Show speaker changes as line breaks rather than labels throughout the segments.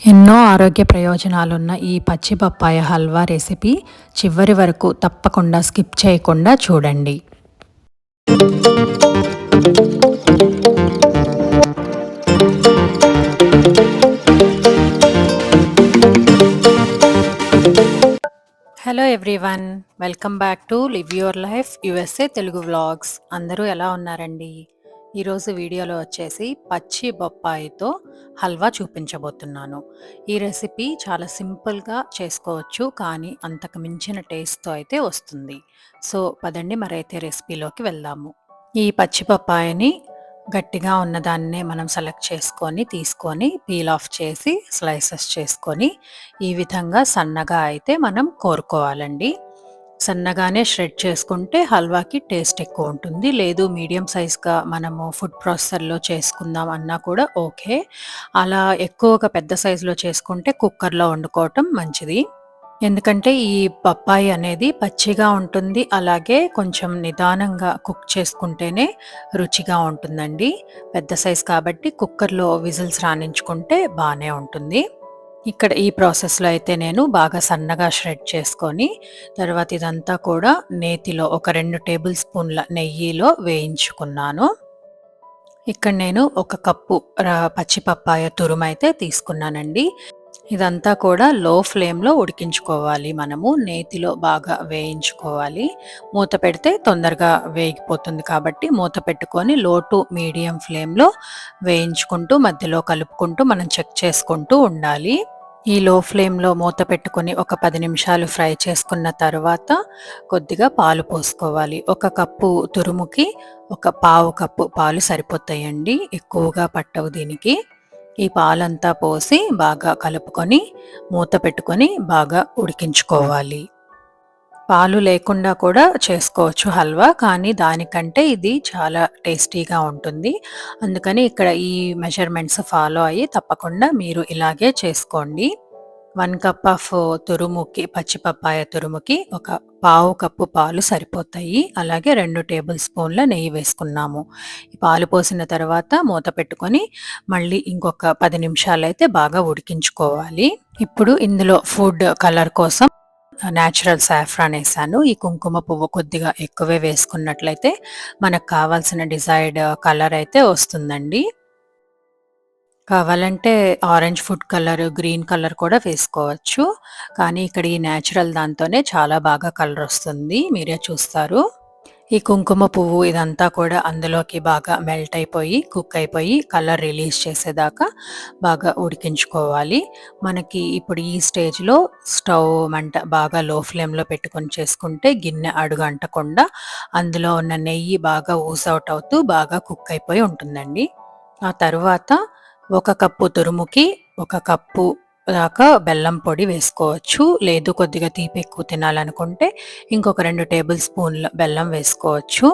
ఎన్నో ఆరోగ్య ప్రయోజనాలున్న ఈ పచ్చి పప్పాయ హల్వా రెసిపీ చివరి వరకు తప్పకుండా స్కిప్ చేయకుండా చూడండి. Hello everyone welcome back to live your life USA Telugu vlogs అందరూ ఎలా ఉన్నారండి? ఈరోజు వీడియోలో వచ్చేసి పచ్చి బొప్పాయితో హల్వా చూపించబోతున్నాను. ఈ రెసిపీ చాలా సింపుల్గా చేసుకోవచ్చు కానీ అంతకు మించిన టేస్ట్తో అయితే వస్తుంది. సో పదండి మరైతే రెసిపీలోకి వెళ్దాము. ఈ పచ్చి బొప్పాయిని గట్టిగా ఉన్నదాన్నే మనం సెలెక్ట్ చేసుకొని తీసుకొని పీల్ ఆఫ్ చేసి స్లైసెస్ చేసుకొని ఈ విధంగా సన్నగా అయితే మనం కోరుకోవాలండి. సన్నగానే షెడ్ చేసుకుంటే హల్వాకి టేస్ట్ ఎక్కువ ఉంటుంది. లేదు మీడియం సైజ్గా మనము ఫుడ్ ప్రాసెసర్లో చేసుకుందాం అన్నా కూడా ఓకే. అలా ఎక్కువగా పెద్ద సైజులో చేసుకుంటే కుక్కర్లో వండుకోవటం మంచిది. ఎందుకంటే ఈ పప్పాయి అనేది పచ్చిగా ఉంటుంది. అలాగే కొంచెం నిదానంగా కుక్ చేసుకుంటేనే రుచిగా ఉంటుందండి. పెద్ద సైజ్ కాబట్టి కుక్కర్లో విజిల్స్ రాణించుకుంటే బాగానే ఉంటుంది. ఇక్కడ ఈ ప్రాసెస్లో అయితే నేను బాగా సన్నగా షెడ్ చేసుకొని తర్వాత ఇదంతా కూడా నేతిలో ఒక రెండు టేబుల్ స్పూన్ల నెయ్యిలో వేయించుకున్నాను. ఇక్కడ నేను ఒక కప్పు పచ్చిపప్పాయ తురుమైతే తీసుకున్నానండి. ఇదంతా కూడా లో ఫ్లేమ్లో ఉడికించుకోవాలి మనము నేతిలో బాగా వేయించుకోవాలి. మూత పెడితే తొందరగా వేగిపోతుంది కాబట్టి మూత పెట్టుకొని లో టు మీడియం ఫ్లేమ్లో వేయించుకుంటూ మధ్యలో కలుపుకుంటూ మనం చెక్ చేసుకుంటూ ఉండాలి. ఈ లో ఫ్లేమ్లో మూత పెట్టుకొని ఒక పది నిమిషాలు ఫ్రై చేసుకున్న తర్వాత కొద్దిగా పాలు పోసుకోవాలి. ఒక కప్పు తురుముకి ఒక పావు కప్పు పాలు సరిపోతాయండి. ఎక్కువగా పట్టవు దీనికి. ఈ పాలంతా పోసి బాగా కలుపుకొని మూత పెట్టుకొని బాగా ఉడికించుకోవాలి. పాలు లేకుండా కూడా చేసుకోవచ్చు హల్వా కానీ దానికంటే ఇది చాలా టేస్టీగా ఉంటుంది. అందుకని ఇక్కడ ఈ మెజర్మెంట్స్ ఫాలో అయ్యి తప్పకుండా మీరు ఇలాగే చేసుకోండి. వన్ కప్ ఆఫ్ తురుముకి పచ్చిపప్పాయ తురుముకి ఒక పావు కప్పు పాలు సరిపోతాయి. అలాగే రెండు టేబుల్ స్పూన్ల నెయ్యి వేసుకున్నాము. పాలు పోసిన తర్వాత మూత పెట్టుకొని మళ్ళీ ఇంకొక పది నిమిషాలు అయితే బాగా ఉడికించుకోవాలి. ఇప్పుడు ఇందులో ఫుడ్ కలర్ కోసం న్యాచురల్ సాఫ్రాన్ వేసాను. ఈ కుంకుమ పువ్వు కొద్దిగా ఎక్కువే వేసుకున్నట్లయితే మనకు కావాల్సిన డిజైర్డ్ కలర్ అయితే వస్తుందండి. కావాలంటే orange food colour green colour కూడా వేసుకోవచ్చు. కానీ ఇక్కడ ఈ న్యాచురల్ దాంతోనే చాలా బాగా కలర్ వస్తుంది. మీరే చూస్తారు. ఈ కుంకుమ పువ్వు ఇదంతా కూడా అందులోకి బాగా మెల్ట్ అయిపోయి కుక్ అయిపోయి కలర్ రిలీజ్ చేసేదాకా బాగా ఉడికించుకోవాలి. మనకి ఇప్పుడు ఈ స్టేజ్లో స్టవ్ మంట బాగా లో ఫ్లేమ్లో పెట్టుకొని చేసుకుంటే గిన్నె అడుగు అంటకుండా అందులో ఉన్న నెయ్యి బాగా ఊస్ అవుట్ అవుతూ బాగా కుక్ అయిపోయి ఉంటుందండి. ఆ తర్వాత ఒక కప్పు తురుముకి ఒక కప్పు దాకా బెల్లం పొడి వేసుకోవచ్చు. లేదు కొద్దిగా తీపి ఎక్కువ తినాలనుకుంటే ఇంకొక రెండు టేబుల్ స్పూన్ల బెల్లం వేసుకోవచ్చు.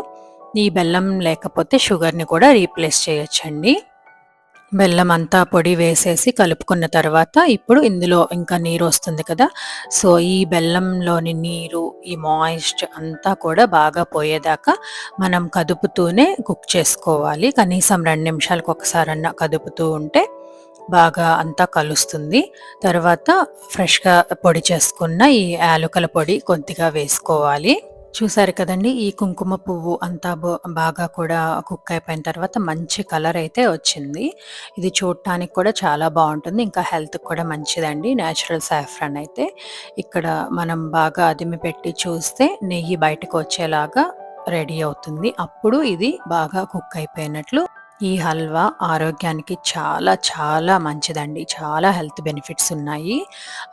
ఈ బెల్లం లేకపోతే షుగర్ని కూడా రీప్లేస్ చేయొచ్చండి. బెల్లం అంతా పొడి వేసేసి కలుపుకున్న తర్వాత ఇప్పుడు ఇందులో ఇంకా నీరు వస్తుంది కదా సో ఈ బెల్లంలోని నీరు ఈ మాయిస్ట్ అంతా కూడా బాగా పోయేదాకా మనం కదుపుతూనే కుక్ చేసుకోవాలి. కనీసం రెండు నిమిషాలకు ఒకసారన్నా కదుపుతూ ఉంటే బాగా అంతా కలుస్తుంది. తర్వాత ఫ్రెష్గా పొడి చేసుకున్న ఈ యాలుకల పొడి కొద్దిగా వేసుకోవాలి. చూసారు కదండి ఈ కుంకుమ పువ్వు అంతా బాగా కూడా కుక్ అయిపోయిన తర్వాత మంచి కలర్ అయితే వచ్చింది. ఇది చూడటానికి కూడా చాలా బాగుంటుంది. ఇంకా హెల్త్ కూడా మంచిదండి న్యాచురల్ సాఫ్రాన్ అయితే. ఇక్కడ మనం బాగా అదిమి పెట్టి చూస్తే నెయ్యి బయటకు వచ్చేలాగా రెడీ అవుతుంది. అప్పుడు ఇది బాగా కుక్ అయిపోయినట్లు ఈ హల్వా ఆరోగ్యానికి చాలా చాలా మంచిదండి. చాలా హెల్త్ బెనిఫిట్స్ ఉన్నాయి.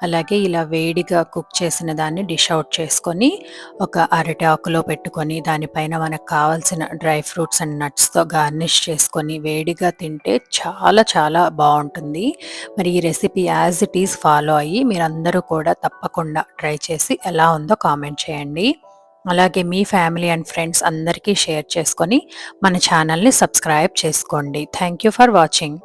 అలాగే ఇలా వేడిగా కుక్ చేసిన దాన్ని డిష్ అవుట్ చేసుకొని ఒక అరటి ఆకులో పెట్టుకొని దానిపైన మనకు కావాల్సిన డ్రై ఫ్రూట్స్ అండ్ నట్స్తో గార్నిష్ చేసుకొని వేడిగా తింటే చాలా చాలా బాగుంటుంది. మరి ఈ recipe as it is follow అయ్యి మీరందరూ కూడా తప్పకుండా ట్రై చేసి ఎలా ఉందో కామెంట్ చేయండి. అలాగే మీ ఫ్యామిలీ అండ్ ఫ్రెండ్స్ అందరికీ షేర్ చేసుకొని మన ఛానల్ని సబ్స్క్రైబ్ చేసుకోండి. Thank you for watching.